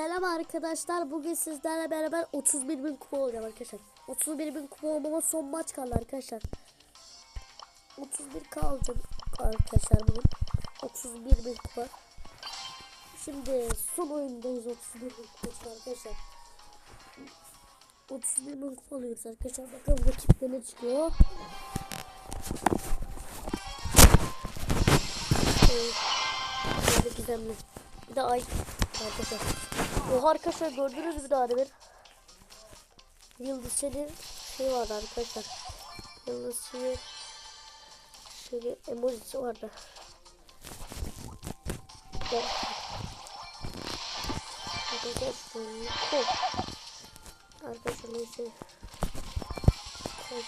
Selam arkadaşlar. Bugün sizlerle beraber 31 bin kupa olacağım arkadaşlar. 31 bin kupa olmama son maç kaldı arkadaşlar. 31 kalacağım arkadaşlar bugün. 31 bin kupa. Şimdi son oyundayız 31 bin kupa arkadaşlar. 31 bin kupa alıyoruz arkadaşlar. Bakalım rakipte ne çıkıyor. Evet. Gizemli. Bir de ay arkadaşlar. Oha arkadaşlar gördünüz mü daha demin? Yıldız Çelin şey vardı arkadaşlar. Yıldız Çelin şöyle emojisi vardı. Gel. Arkadaşlar neyse. Koy.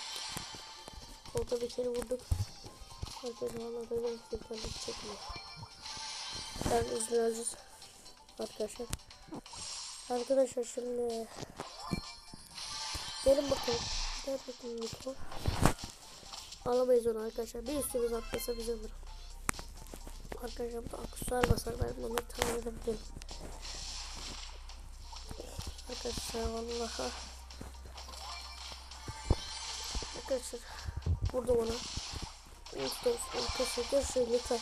Kolda bir kere vurduk. Arkadaşlar valla böyle bir çekmiyor. Ben üzülüyoruz arkadaşlar. Arkadaşlar şimdi gelin bakalım. Gel bakalım mikro. Alamayız onu arkadaşlar. Bir üstümüz atlasa bize vurur. Arkadaşlar bu akuslar basar. Ben onu tahmin edebilirim. Arkadaşlar vallahi. Arkadaşlar burada ona. Arkadaşlar görüşürüz lütfen.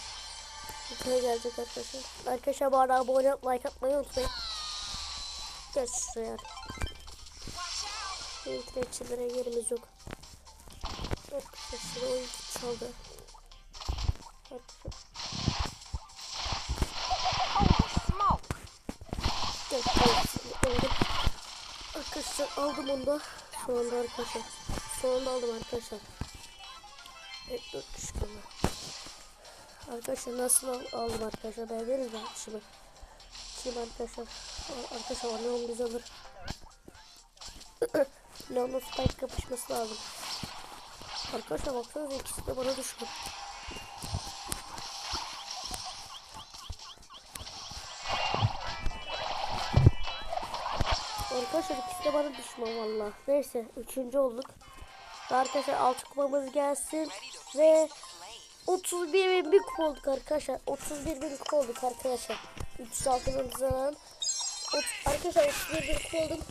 Yukarı gelecek arkadaşlar. Arkadaşlar arada abone olup like atmayı unutmayın. Gel şuraya. İnter넷çilere yerimiz yok. Arkadaşlar oyun çaldı. Arkadaşlar. Aldım onu da. Şu anda arkadaşlar. Şu anda aldım arkadaşlar. Evet 4 kişi kaldı. Arkadaşlar nasıl al- aldım arkadaşlar beğendiniz mi şimdi şimdi arkadaşlar. Ar- arkadaşlar Leon bize alır. Leon'la Spike kapışması lazım. Arkadaşlar baksanıza ikisi de bana düşman arkadaşlar ikisi de bana düşman valla. Neyse üçüncü olduk. Arkadaşlar altı kupamız gelsin ve 31 bin kupa olduk arkadaşlar. 31 bin olduk arkadaşlar. 306 bin zaran. Arkadaşlar 31 bin kupa oldum.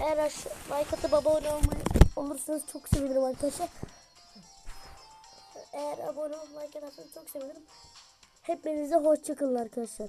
Eğer like atıp abone olmayı olursanız çok sevinirim arkadaşlar. Eğer abone olmayı like atarsanız çok sevinirim. Hepinize hoşçakalın arkadaşlar.